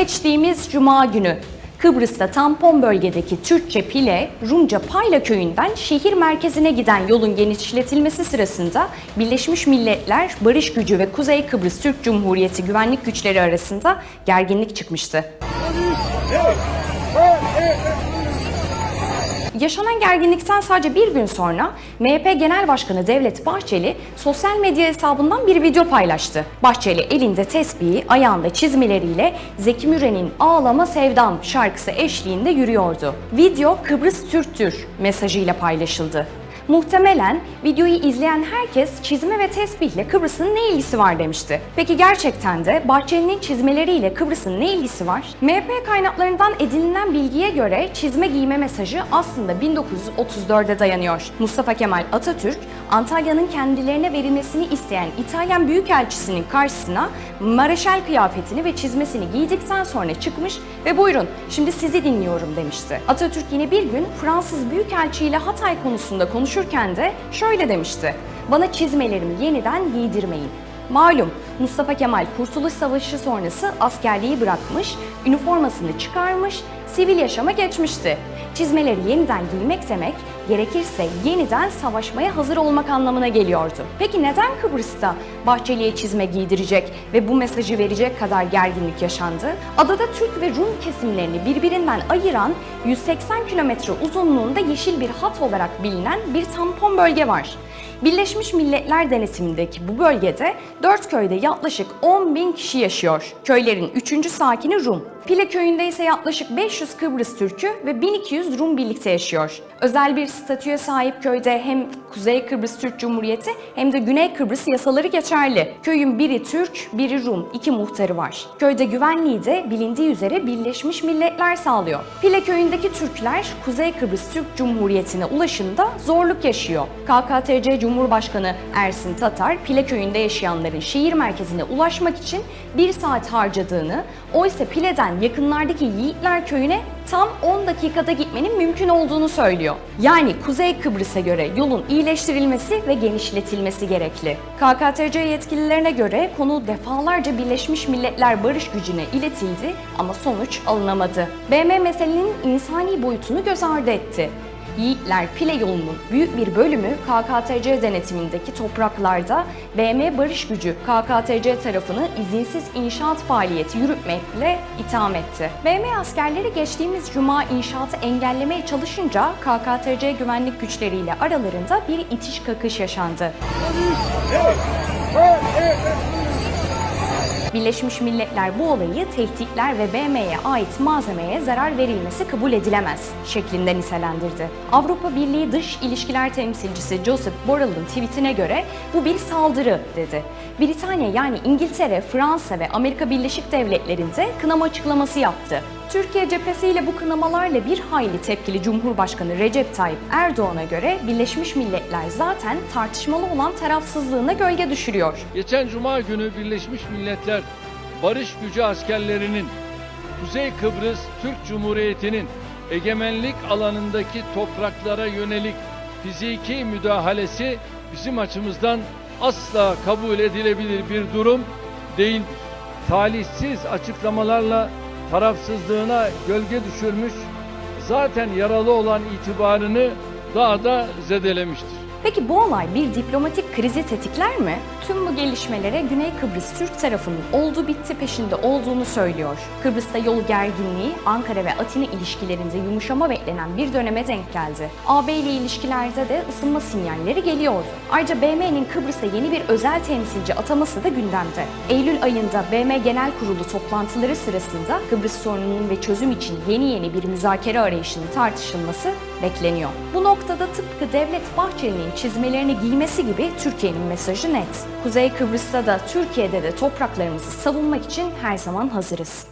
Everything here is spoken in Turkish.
Geçtiğimiz Cuma günü Kıbrıs'ta tampon bölgedeki Türkçe Pile, Rumca Payla köyünden şehir merkezine giden yolun genişletilmesi sırasında Birleşmiş Milletler Barış Gücü ve Kuzey Kıbrıs Türk Cumhuriyeti güvenlik güçleri arasında gerginlik çıkmıştı. Yaşanan gerginlikten sadece bir gün sonra MHP Genel Başkanı Devlet Bahçeli sosyal medya hesabından bir video paylaştı. Bahçeli elinde tesbihi, ayağında çizmeleriyle Zeki Müren'in Ağlama Sevdam şarkısı eşliğinde yürüyordu. Video Kıbrıs Türktür mesajıyla paylaşıldı. Muhtemelen videoyu izleyen herkes çizme ve tesbihle Kıbrıs'ın ne ilgisi var demişti. Peki gerçekten de Bahçeli'nin çizmeleriyle Kıbrıs'ın ne ilgisi var? MHP kaynaklarından edinilen bilgiye göre çizme giyme mesajı aslında 1934'e dayanıyor. Mustafa Kemal Atatürk, Antalya'nın kendilerine verilmesini isteyen İtalyan Büyükelçisi'nin karşısına Mareşal kıyafetini ve çizmesini giydikten sonra çıkmış ve buyurun şimdi sizi dinliyorum demişti. Atatürk yine bir gün Fransız Büyükelçi ile Hatay konusunda konuşurken de şöyle demişti. Bana çizmelerimi yeniden giydirmeyin. Malum Mustafa Kemal Kurtuluş Savaşı sonrası askerliği bırakmış, üniformasını çıkarmış, sivil yaşama geçmişti. Çizmeleri yeniden giymek demek, gerekirse yeniden savaşmaya hazır olmak anlamına geliyordu. Peki neden Kıbrıs'ta Bahçeli'ye çizme giydirecek ve bu mesajı verecek kadar gerginlik yaşandı? Adada Türk ve Rum kesimlerini birbirinden ayıran 180 kilometre uzunluğunda yeşil bir hat olarak bilinen bir tampon bölge var. Birleşmiş Milletler denetimindeki bu bölgede 4 köyde yaklaşık 10 bin kişi yaşıyor. Köylerin 3. sakini Rum. Pile köyünde ise yaklaşık 500 Kıbrıs Türk'ü ve 1200 Rum birlikte yaşıyor. Özel bir statüye sahip köyde hem Kuzey Kıbrıs Türk Cumhuriyeti hem de Güney Kıbrıs yasaları geçerli. Köyün biri Türk, biri Rum, iki muhtarı var. Köyde güvenliği de bilindiği üzere Birleşmiş Milletler sağlıyor. Pile köyündeki Türkler Kuzey Kıbrıs Türk Cumhuriyeti'ne ulaşımda zorluk yaşıyor. KKTC Cumhurbaşkanı Ersin Tatar, Pile köyünde yaşayanların şehir merkezine ulaşmak için bir saat harcadığını, oysa Pile'den yakınlardaki Yiğitler köyüne tam 10 dakikada gitmenin mümkün olduğunu söylüyor. Yani Kuzey Kıbrıs'a göre yolun iyileştirilmesi ve genişletilmesi gerekli. KKTC yetkililerine göre konu defalarca Birleşmiş Milletler Barış Gücü'ne iletildi ama sonuç alınamadı. BM meselenin insani boyutunu göz ardı etti. Yiğitler Pile yolunun büyük bir bölümü KKTC denetimindeki topraklarda BM Barış Gücü KKTC tarafını izinsiz inşaat faaliyeti yürütmekle itham etti. BM askerleri geçtiğimiz cuma inşaatı engellemeye çalışınca KKTC güvenlik güçleriyle aralarında bir itiş kakış yaşandı. Birleşmiş Milletler bu olayı tehditler ve BM'ye ait malzemeye zarar verilmesi kabul edilemez şeklinde nitelendirdi. Avrupa Birliği Dış İlişkiler Temsilcisi Joseph Borrell'ın tweetine göre bu bir saldırı dedi. Britanya yani İngiltere, Fransa ve Amerika Birleşik Devletleri'nde kınama açıklaması yaptı. Türkiye cephesiyle bu kınamalarla bir hayli tepkili Cumhurbaşkanı Recep Tayyip Erdoğan'a göre Birleşmiş Milletler zaten tartışmalı olan tarafsızlığına gölge düşürüyor. Geçen Cuma günü Birleşmiş Milletler Barış Gücü askerlerinin Kuzey Kıbrıs Türk Cumhuriyeti'nin egemenlik alanındaki topraklara yönelik fiziki müdahalesi bizim açımızdan asla kabul edilebilir bir durum değildir. Talihsiz açıklamalarla tarafsızlığına gölge düşürmüş, zaten yaralı olan itibarını daha da zedelemiştir. Peki bu olay bir diplomatik krizi tetikler mi? Tüm bu gelişmelere Güney Kıbrıs Türk tarafının oldu bitti peşinde olduğunu söylüyor. Kıbrıs'ta yol gerginliği Ankara ve Atina ilişkilerinde yumuşama beklenen bir döneme denk geldi. AB ile ilişkilerde de ısınma sinyalleri geliyordu. Ayrıca BM'nin Kıbrıs'ta yeni bir özel temsilci ataması da gündemde. Eylül ayında BM Genel Kurulu toplantıları sırasında Kıbrıs sorununun ve çözüm için yeni yeni bir müzakere arayışının tartışılması bekleniyor. Bu noktada tıpkı Devlet Bahçeli'nin çizmelerini giymesi gibi Türkiye'nin mesajı net. Kuzey Kıbrıs'ta da Türkiye'de de topraklarımızı savunmak için her zaman hazırız.